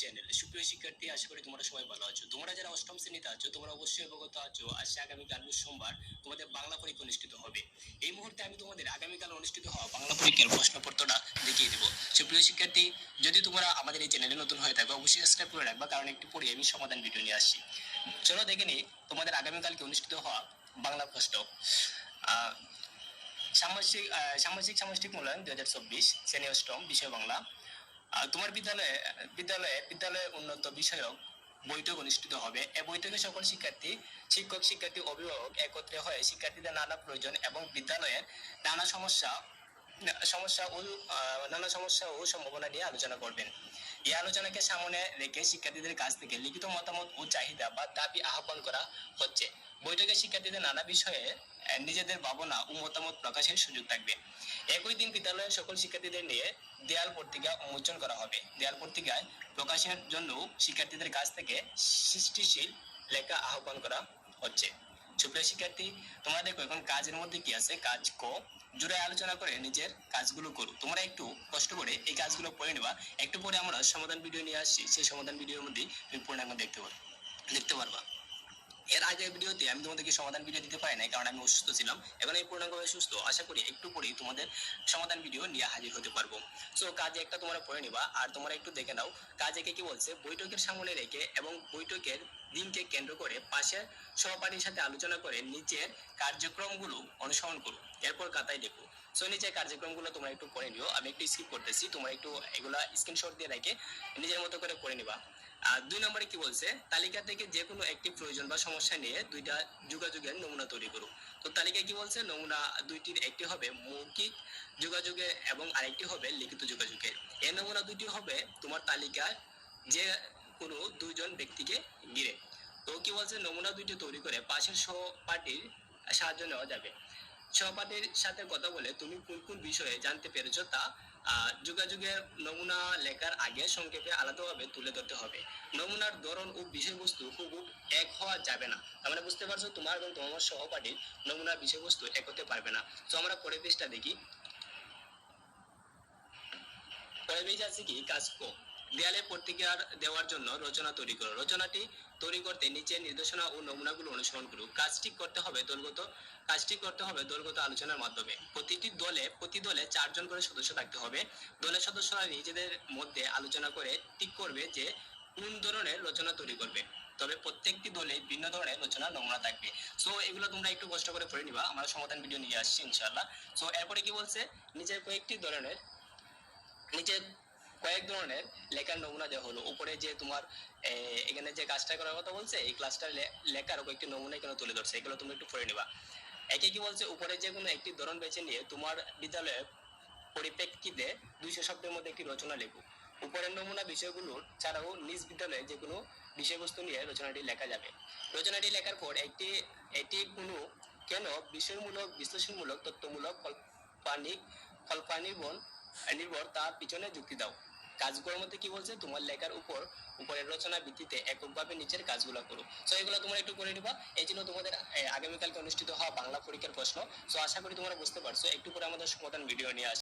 Channel সুপ্রিয় শিক্ষার্থী, আশা করি তোমরা সবাই ভালো আছো। তোমরা যারা অষ্টম শ্রেণীতে আছো, তোমরা অবশ্যই অবগত আছো। আজকে আগামীকাল সোমবার তোমাদের বাংলা পরীক্ষা অনুষ্ঠিত হবে। এই মুহূর্তে আমি তোমাদের আগামীকাল অনুষ্ঠিত হওয়া বাংলা পরীক্ষার প্রশ্নপত্রটা দেখিয়ে দেবো। সুপ্রিয় শিক্ষার্থী, যদি তোমরা আমাদের এই চ্যানেলে নতুন হয়ে থাকো, অবশ্যই সাবস্ক্রাইব করে রাখবা, কারণ একটু পরে আমি সমাধান ভিডিও নিয়ে আসছি। চলো দেখে নিই, তোমাদের আগামীকালকে অনুষ্ঠিত হওয়া বাংলা প্রশ্ন। সামাজিক সামাজিক সামষ্টিক মূল্যায়ন দুই হাজার চব্বিশ, শ্রেণি অষ্টম, বিষয় বাংলা। তোমার বিদ্যালয়ে বিদ্যালয়ে বিদ্যালয়ে উন্নত বিষয়ক বৈঠক অনুষ্ঠিত হবে। এই বৈঠকে সকল শিক্ষার্থী, শিক্ষক, শিক্ষার্থী, অভিভাবক একত্রে হয়ে শিক্ষার্থীদের নানা প্রয়োজন এবং বিদ্যালয়ের নানা সমস্যা সমস্যা ও নানা সমস্যা ও সম্ভাবনা নিয়ে আলোচনা করবেন। এই আলোচনাকে সামনে রেখে শিক্ষার্থীদের কাছ থেকে লিখিত মতামত ও চাহিদা বা দাবি আহ্বান করা হচ্ছে। বৈঠকে শিক্ষার্থীদের নানা বিষয়ে নিজেদের ভাবনা ও মতামত প্রকাশের সুযোগ থাকবে। একই দিন বিদ্যালয়ের সকল শিক্ষার্থীদের নিয়ে দেয়াল পত্রিকা উন্মোচন করা হবে। দেয়াল পত্রিকায় প্রকাশের জন্য শিক্ষার্থীদের কাছ থেকে সৃষ্টিশীল লেখা আহ্বান করা হচ্ছে। সুপ্রিয় শিক্ষার্থী, তোমরা দেখো এখন কাজের মধ্যে কি আছে? কাজ ক। জুড়ে আলোচনা করে নিজের কাজগুলো করো। তোমরা একটু কষ্ট করে এই কাজগুলো পড়ে নেবা। একটু পরে আমরা সমাধান ভিডিও নিয়ে আসছি। সেই সমাধান ভিডিওর মধ্যে তুমি পূর্ণাঙ্গ দেখতে পারো দেখতে পারবা। এর আগের ভিডিওতে আমি তোমাদেরকে সমাধান ভিডিও দিতে পারি নাই? কারণ আমি অসুস্থ ছিলাম। এখন এই পূর্ণাঙ্গভাবে সুস্থ। আশা করি একটু পরেই তোমাদের সমাধান ভিডিও নিয়ে হাজির হতে পারব। সো কাজে একটা তোমরা পড়ে নিবা। আর তোমরা একটু দেখে নাও, কাজে কে কি বলছে? বৈঠকের সামনে রেখে এবং বৈঠকের দিনকে কেন্দ্র করে পাশের সহপাঠীর সাথে আলোচনা করে নিচের কার্যক্রমগুলো অনুসরণ করো। এরপর খাতায় লেখো সো নিচের কার্যক্রমগুলো তোমরা একটু পড়ে নিও। আমি একটু স্কিপ করতেছি। তোমরা একটু এগুলা স্ক্রিনশট দিয়ে রেখে নিজের মতো করে পড়ে নিবা। আর দুই নম্বরে কি বলছে? তালিকা থেকে যে কোনো একটি প্রয়োজন বা সমস্যা নিয়ে দুইটা যোগাযোগের নমুনা তৈরি করো। তো তালিকায় কি বলছে? নমুনা দুইটির একটি হবে মৌখিক যোগাযোগের এবং আরেকটি হবে লিখিত যোগাযোগের এই নমুনা দুইটি হবে তোমার তালিকার যে কোনো দুইজন ব্যক্তিকে ঘিরে। তো কি বলছে? নমুনা দুইটি তৈরি করে পাশের সহপাঠীর সাহায্য নেওয়া যাবে। সহপাঠীর সাথে কথা বলে তুমি কোন কোন বিষয়ে জানতে পেরেছ তা যোগাযোগের নমুনা লেখার আগে সংক্ষেপে আলাদাভাবে তুলে ধরতে হবে। নমুনার ধরন ও বিষয়বস্তু খুব এক হওয়া যাবে না। তার মানে বুঝতে পারছ, তোমার এবং তোমার সহপাঠীর নমুনার বিষয়বস্তু এক হতে পারবে না। তো আমরা পরের পেজটা দেখি। পরের পেজ আছে কি? কাজ দেয়ালে প্রতিকার দেওয়ার জন্য রচনা তৈরি করো। রচনাটি তৈরি করতে নিচে নির্দেশনা ও নমুনাগুলো অনুসরণ করো। কাজটি করতে হবে দলগত, কাজটি করতে হবে দলগত আলোচনার মাধ্যমে। প্রতিটি দলে, প্রতি দলে চারজন করে সদস্য থাকতে হবে। দলের সদস্যরা নিজেদের মধ্যে আলোচনা করে ঠিক করবে যে কোন ধরনের রচনা তৈরি করবে। তবে প্রত্যেকটি দলে ভিন্ন ধরনের রচনা, নমুনা থাকবে। সো এগুলো তোমরা একটু কষ্ট করে পড়ে নিবা। আমরা সমাধান ভিডিও নিয়ে আসছি ইনশাআল্লাহ। সো এরপরে কি বলছে? নিচের কয়েকটি ধরনের নিচে কয়েক ধরনের লেখার নমুনা দেওয়া হলো। উপরে যে তোমার এখানে যে কাজটা করার কথা বলছে, এই ক্লাসটা লেখার কয়েকটি নমুনা এখানে তুলে ধরছে। এগুলো তুমি একটু পড়ে নিবা। একে কি বলছে, উপরে যে কোনো একটি ধরন বেছে নিয়ে তোমার বিদ্যালয়ের পরিপ্রেক্ষিতে দুইশো শব্দের মধ্যে একটি রচনা লেখো। উপরের নমুনা বিষয়গুলো ছাড়াও নিজ বিদ্যালয়ে যে কোনো বিষয়বস্তু নিয়ে রচনাটি লেখা যাবে। রচনাটি লেখার পর একটি, এটি কোনো কেন বিষয়মূলক, বিশ্লেষণমূলক, তথ্যমূলক, কল্পানিক কল্পানির্ভর নির্ভর তার পিছনে যুক্তি দাও। কাজগুলোর মধ্যে কি বলছে? তোমার লেখার উপর, উপরের রচনা ভিত্তিতে এককভাবে নিচের কাজগুলো করো। সো এগুলো তোমরা একটু করে নিবা। এই জন্য তোমাদের আগামীকালকে অনুষ্ঠিত হওয়া বাংলা পরীক্ষার প্রশ্ন। সো আশা করি তোমরা বুঝতে পারছ। একটু করে আমাদের সমাধান ভিডিও নিয়ে আসবে